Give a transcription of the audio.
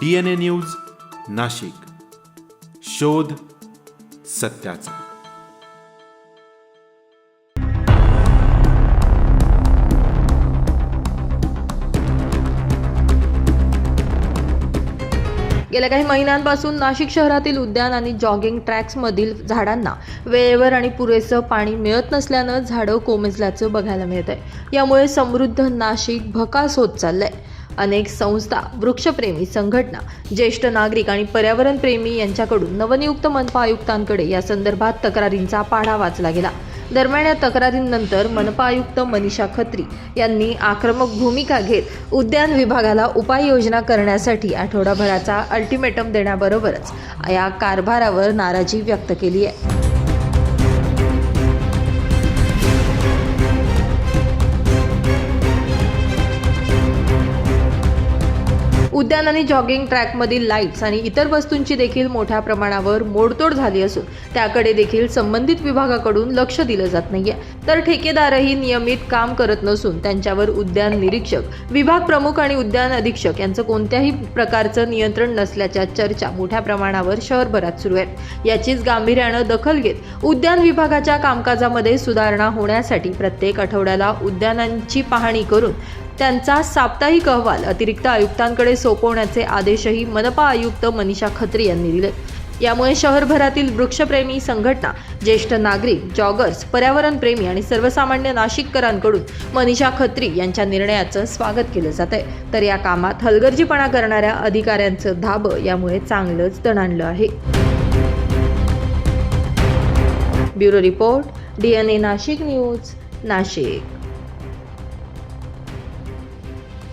D N A news Nashik. शोध सत्याचा. गेल्या काही महिन्यांपासून नाशिक शहरातील उद्यान आणि जॉगिंग ट्रॅक्समधील झाडांना वेळेवर आणि पुरेसं पाणी मिळत नसल्यानं झाडं कोमेजल्याचं बघायला मिळत आहे यामुळे समृद्ध नाशिक भकास होत चाललंय. अनेक संस्था वृक्षप्रेमी संघटना ज्येष्ठ नागरिक आणि पर्यावरणप्रेमी यांच्याकडून नवनियुक्त मनपा आयुक्तांकडे या संदर्भात तक्रारींचा पाढा वाचला गेला. दरम्यान या तक्रारींनंतर मनपा आयुक्त मनीषा खत्री यांनी आक्रमक भूमिका घेत उद्यान विभागाला उपाययोजना करण्यासाठी आठवडाभराचा अल्टिमेटम देण्याबरोबरच या कारभारावर नाराजी व्यक्त केली आहे. उद्यान आणि जॉगिंग ट्रॅकमधील लाईट्स आणि इतर वस्तूंची देखील मोठ्या प्रमाणावर मोडतोड झाली असून त्याकडे देखील संबंधित विभागाकडून लक्ष दिलं जात नाहीये. तर ठेकेदारही नियमित काम करत नसून त्यांच्यावर उद्यान निरीक्षक विभाग प्रमुख आणि उद्यान अधीक्षक यांचं कोणत्याही प्रकारचं नियंत्रण नसल्याच्या चर्चा मोठ्या प्रमाणावर शहरभरात सुरू आहेत. याचीच गांभीर्यानं दखल घेत उद्यान विभागाच्या कामकाजामध्ये सुधारणा होण्यासाठी प्रत्येक आठवड्याला उद्यानांची पाहणी करून त्यांचा साप्ताहिक अहवाल अतिरिक्त आयुक्तांकडे सोपवण्याचे आदेशही मनपा आयुक्त मनीषा खत्री यांनी दिले. यामुळे शहरभरातील वृक्षप्रेमी संघटना ज्येष्ठ नागरिक जॉगर्स पर्यावरणप्रेमी आणि सर्वसामान्य नाशिककरांकडून मनीषा खत्री यांच्या निर्णयाचं स्वागत केलं जात आहे. तर या कामात हलगर्जीपणा करणाऱ्या अधिकाऱ्यांचं धाबं यामुळे चांगलंच दणाणलं आहे. Bureau report D N A Nashik news Nashik.